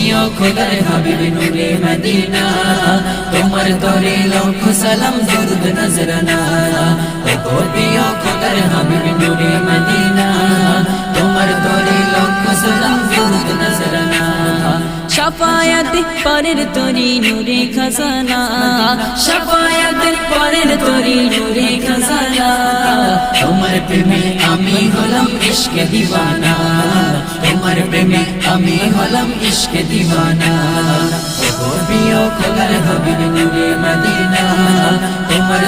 ও প্রিয় খোদার হাবিব নূরে তোমার তরে লক্ষ সালাম, দুরুদ নজরানা। সাফায়াতে পরের তরি নূরে খাজানা। সাফায়াতে পরের তরি নূরে খাজানা। তোমার প্রেমে আমি হলাম ইশকে তোমার প্রেমে আমি হলাম হাবিব মদিনা তোমার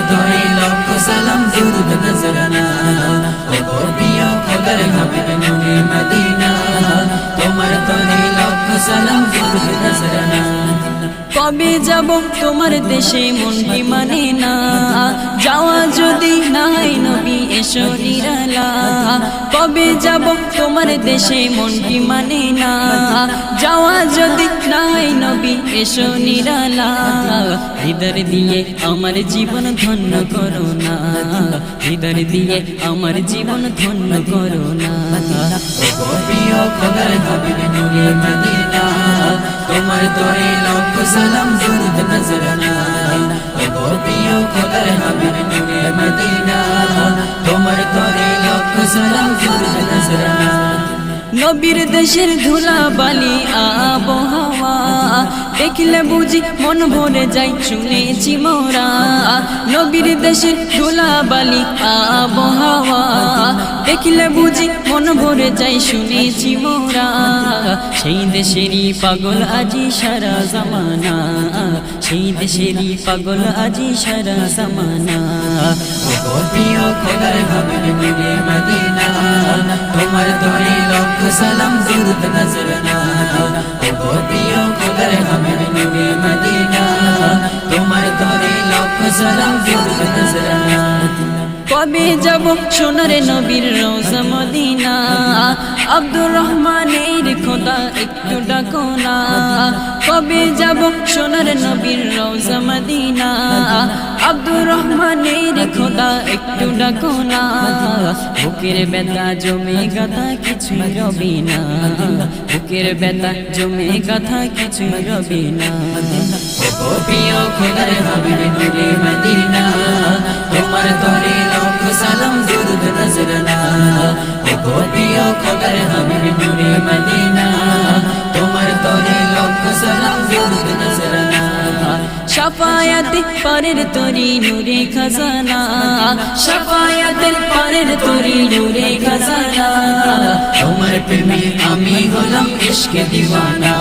লক্ষ সালাম দুরুদ নজরানা নূরে মদিনা তোমার লক্ষ সালাম দুরুদ নজরানা কবে যাব তোমার দেশে মনটি মানে না যাওয়া যদি নাই নবী এসো নিরালা কবে যাব? তোমার দেশে মনটি মানে না? যাওয়া যদি নাই, নবী, এসো নিরালা। হৃদর দিয়ে আমার জীবন ধন্য করো না। হৃদর দিয়ে আমার জীবন ধন্য করো না। তোমার তোরে লক্ষ সালাম, দুরুদ, নজরানা। নবীর দেশের ধুলা বালি আবহাওয়া। দেখলে বুঝি মন ভরে যাই শুনেছি মোরা। নবীর দেশের ধুলা বালি আবহাওয়া। দেখলে বুঝি মন ভরে যাই শুনেছি মোরা। সেই দেশেরই পাগল আজি সারা জামানা। সেই দেশেরই পাগল আজি সারা জামানা। প্রিয় খোদার নূরে মদিনা। তোমার তোরে লক্ষ সালাম, দুরুদ নজরানা ও প্রিয় হাবিব নূরে মদিনা। তোমার তোরে লক্ষ কবে যাব সোনার নবীর রোজা মদিনা। আব্দুর রহমানের খোদা একটু ডাকো না। কবে যাব সোনার নবীর রোজা মদিনা। আব্দুর রহমানের খোদা একটু ডাকো না। বুকের ব্যথা জমে গাথা কিছু রবি না। বুকের ব্যথা জমে গাথা কিছু রবি না। খোদার নূরে মদিনা। তোমার তোরে খোদার হাবিব তোমার তোরে নূরে খাজানা সাফায়াতের পরের তরি নূরে খাজানা তোমার প্রেমে আমি হলাম ইশকে দিওয়ানা।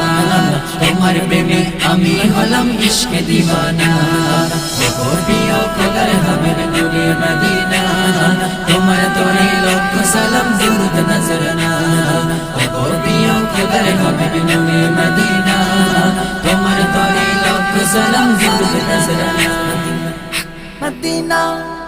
তোমার প্রেমে আমি হলাম ইশকে দিওয়ানা। ও প্রিয় খোদার হাবিব, নূরে মদিনা। তোমার তোরে লক্ষ সালাম, দুরুদ নজরানা নূরে মদিনা তোমার তোরে লক্ষ সালাম নজরানা Medina